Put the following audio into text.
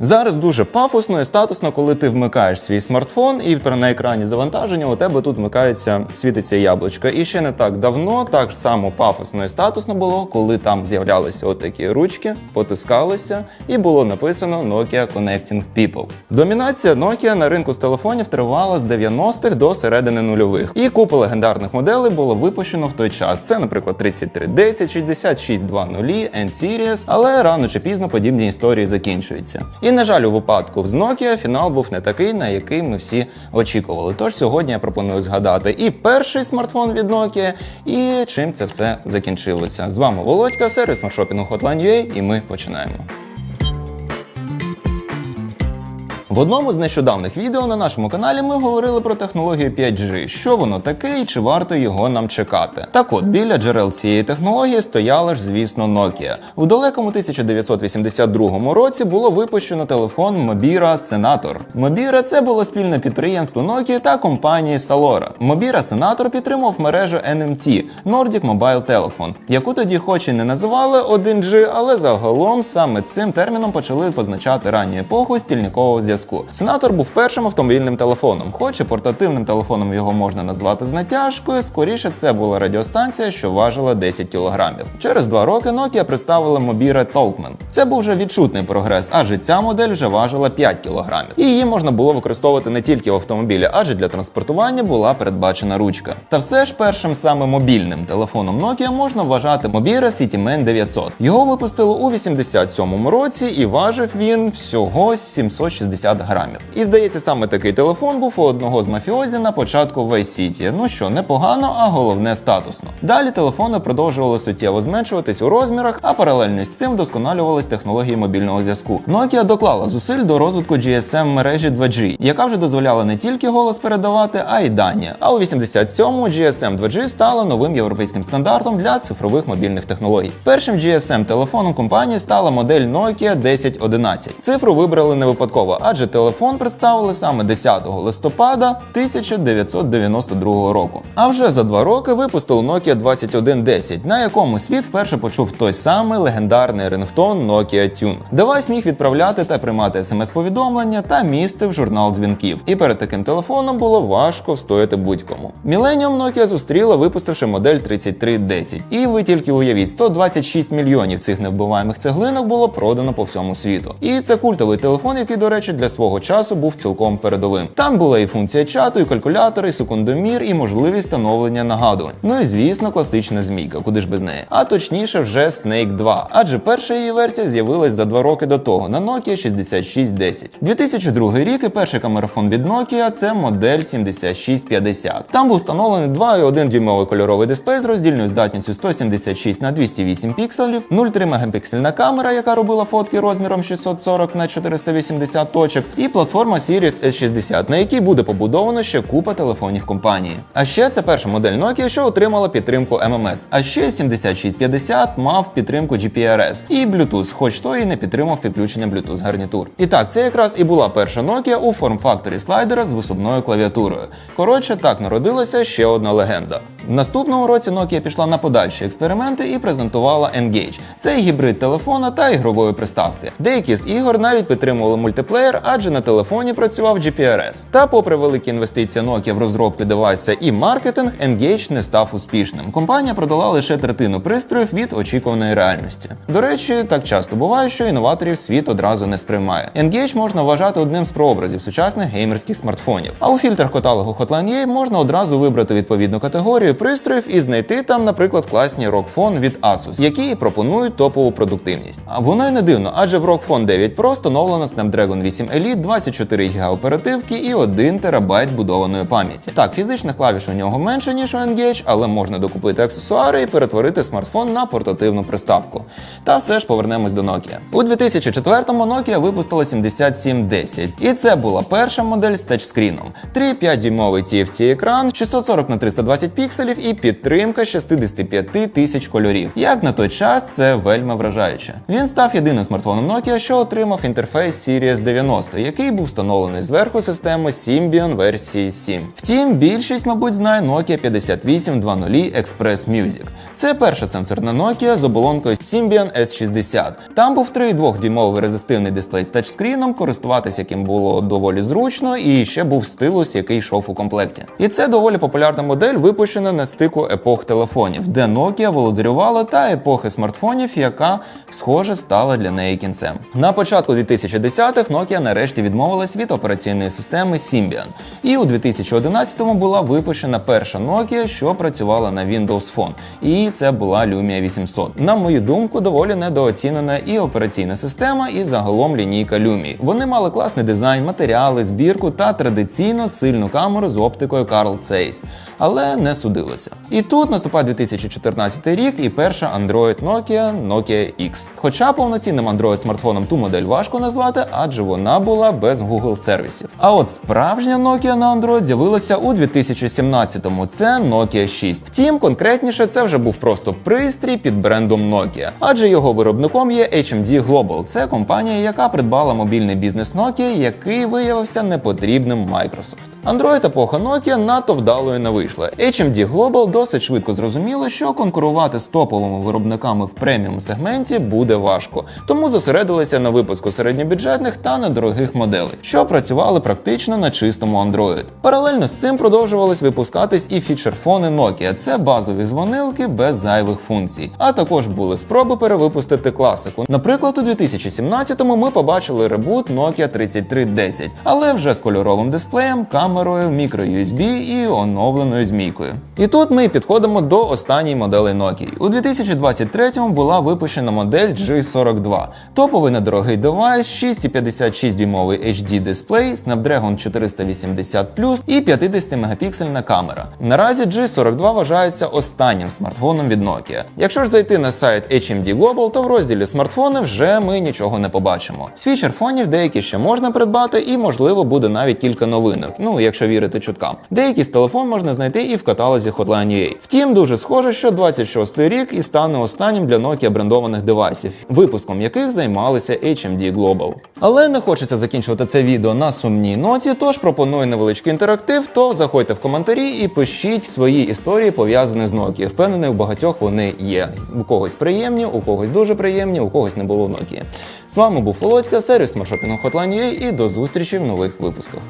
Зараз дуже пафосно і статусно, коли ти вмикаєш свій смартфон, і на екрані завантаження у тебе тут вмикається, світиться яблучко. І ще не так давно, так само пафосно і статусно було, коли там з'являлися отакі ручки, потискалися, і було написано Nokia Connecting People. Домінація Nokia на ринку з телефонів тривала з 90-х до середини нульових. І купа легендарних моделей було випущено в той час. Це, наприклад, 3310, 6620, N-Series, але рано чи пізно подібні історії закінчуються. На жаль, у випадку з Nokia фінал був не такий, на який ми всі очікували. Тож сьогодні я пропоную згадати і перший смартфон від Nokia, і чим це все закінчилося. З вами Володька, сервіс маршопінгу Hotline.ua, і ми починаємо. В одному з нещодавних відео на нашому каналі ми говорили про технологію 5G, що воно таке і чи варто його нам чекати. Так от, біля джерел цієї технології стояла ж, звісно, Nokia. У далекому 1982 році було випущено телефон Mobira Senator. Mobira – це було спільне підприємство Nokia та компанії Salora. Mobira Senator підтримував мережу NMT Nordic Mobile Telephone, яку тоді хоч і не називали 1G, але загалом саме цим терміном почали позначати ранню епоху стільникового зв'язку. Сенатор був першим автомобільним телефоном, хоч і портативним телефоном його можна назвати з натяжкою. Скоріше це була радіостанція, що важила 10 кілограмів. Через два роки Nokia представила Mobira Talkman. Це був вже відчутний прогрес, адже ця модель вже важила 5 кілограмів. Її можна було використовувати не тільки в автомобілі, адже для транспортування була передбачена ручка. Та все ж першим саме мобільним телефоном Nokia можна вважати Mobira CityMan 900. Його випустили у 87-му році, і важив він всього 760 грамів. І здається, саме такий телефон був у одного з мафіозі на початку Vice City. Ну що, непогано, а головне статусно. Далі телефони продовжували суттєво зменшуватись у розмірах, а паралельно з цим вдосконалювались технології мобільного зв'язку. Nokia доклала зусиль до розвитку GSM мережі 2G, яка вже дозволяла не тільки голос передавати, а й дані. А у 87-му GSM 2G стала новим європейським стандартом для цифрових мобільних технологій. Першим GSM телефоном компанії стала модель Nokia 1011. Цифру вибрали не випадково, адже телефон представили саме 10 листопада 1992 року. А вже за два роки випустили Nokia 2110, на якому світ вперше почув той самий легендарний рингтон Nokia Tune. Девайс міг відправляти та приймати смс-повідомлення та містив журнал дзвінків. І перед таким телефоном було важко встояти будь-кому. Міленіум Nokia зустріла, випустивши модель 3310. І ви тільки уявіть, 126 мільйонів цих невбиваємих цеглинок було продано по всьому світу. І це культовий телефон, який, до речі, для свого часу був цілком передовим. Там була і функція чату, і калькулятор, і секундомір, і можливість встановлення нагадувань. Ну і звісно, класична змійка, куди ж без неї. А точніше, вже Snake 2, адже перша її версія з'явилась за два роки до того на Nokia 6610. 2002 рік і перший камерафон від Nokia це модель 7650. Там був встановлений 2,1 дюймовий кольоровий дисплей з роздільною здатністю 176 на 208 пікселів, 0,3 мегапіксельна камера, яка робила фотки розміром 640 на 480 точок, і платформа Series S60, на якій буде побудовано ще купа телефонів компанії. А ще це перша модель Nokia, що отримала підтримку MMS. А ще 7650 мав підтримку GPRS і Bluetooth, хоч той і не підтримав підключення Bluetooth гарнітур. І так, це якраз і була перша Nokia у форм-факторі слайдера з висувною клавіатурою. Коротше, так народилася ще одна легенда. В наступному році Nokia пішла на подальші експерименти і презентувала Engage. Це гібрид телефона та ігрової приставки. Деякі з ігор навіть підтримували мультиплеєр, адже на телефоні працював GPRS. Та, попри великі інвестиції Nokia в розробку девайса і маркетинг, Engage не став успішним. Компанія продала лише третину пристроїв від очікуваної реальності. До речі, так часто буває, що інноваторів світ одразу не сприймає. Engage можна вважати одним з прообразів сучасних геймерських смартфонів. А у фільтрах каталогу Hotline.ua можна одразу вибрати відповідну категорію пристроїв і знайти там, наприклад, класні ROG від Asus, які пропонують топову продуктивність. А воно й не дивно, адже в ROG Phone 9 Pro встановлено Snapdragon 8 Elite, 24 ГБ оперативки і 1 ТБ будованої пам'яті. Так, фізичних клавіш у нього менше, ніж у Engage, але можна докупити аксесуари і перетворити смартфон на портативну приставку. Та все ж повернемось до Nokia. У 2004-му Nokia випустила 7710, і це була перша модель з тачскріном. 3,5 дюймовий TFT екран, 640 на 320 пікселів пікселів і підтримка 65 тисяч кольорів. Як на той час це вельми вражаюче. Він став єдиним смартфоном Nokia, що отримав інтерфейс Sirius 90, який був встановлений зверху системи Symbian версії 7. Втім, більшість, мабуть, знає Nokia 5820 Express Music. Це перша сенсорна Nokia з оболонкою Symbian S60. Там був 3,2-дюймовий резистивний дисплей з тачскріном, користуватися яким було доволі зручно, і ще був стилус, який йшов у комплекті. І це доволі популярна модель, випущена на стику епох телефонів, де Nokia володарювала та епохи смартфонів, яка, схоже, стала для неї кінцем. На початку 2010-х Nokia нарешті відмовилась від операційної системи Symbian. І у 2011-му була випущена перша Nokia, що працювала на Windows Phone. І це була Lumia 800. На мою думку, доволі недооцінена і операційна система, і загалом лінійка Lumia. Вони мали класний дизайн, матеріали, збірку та традиційно сильну камеру з оптикою Carl Zeiss. Але не судилося. І тут наступає 2014 рік і перша Android Nokia Nokia X. Хоча повноцінним Android смартфоном ту модель важко назвати, адже вона була без Google сервісів. А от справжня Nokia на Android з'явилася у 2017-му. Це Nokia 6. Втім, конкретніше це вже був просто пристрій під брендом Nokia, адже його виробником є HMD Global. Це компанія, яка придбала мобільний бізнес Nokia, який виявився непотрібним Microsoft. Android епоха Nokia надто вдалою не вийшла. HMD Global досить швидко зрозуміло, що конкурувати з топовими виробниками в преміум сегменті буде важко, тому зосередилися на випуску середньобюджетних та недорогих моделей, що працювали практично на чистому Android. Паралельно з цим продовжувались випускатись і фічерфони Nokia. Це базові дзвонилки без зайвих функцій. А також були спроби перевипустити класику. Наприклад, у 2017-му ми побачили ребут Nokia 3310, але вже з кольоровим дисплеєм, камерою, мікро-USB і оновленою змійкою. І тут ми підходимо до останньої моделі Nokia. У 2023-му була випущена модель G42. Топовий недорогий девайс, 6,56 дюймовий HD дисплей, Snapdragon 480 і 50-мегапіксельна камера. Наразі G42 вважається останнім смартфоном від Nokia. Якщо ж зайти на сайт HMD Global, то в розділі смартфони вже ми нічого не побачимо. З фічер-фонів деякі ще можна придбати, і можливо буде навіть кілька новинок. Ну якщо вірити чуткам. Деякі з телефон можна знайти і в каталозі Hotline.ua. Втім, дуже схоже, що 26-й рік і стане останнім для Nokia брендованих девайсів, випуском яких займалися HMD Global. Але не хочеться закінчувати це відео на сумній ноті, тож пропоную невеличкий інтерактив. То заходьте в коментарі і пишіть свої історії пов'язані з Nokia. Впевнений, у багатьох вони є. У когось приємні, у когось дуже приємні, у когось не було Nokia. З вами був Володька, сервіс Машопінгу Hotline.ua і до зустрічі в нових випусках.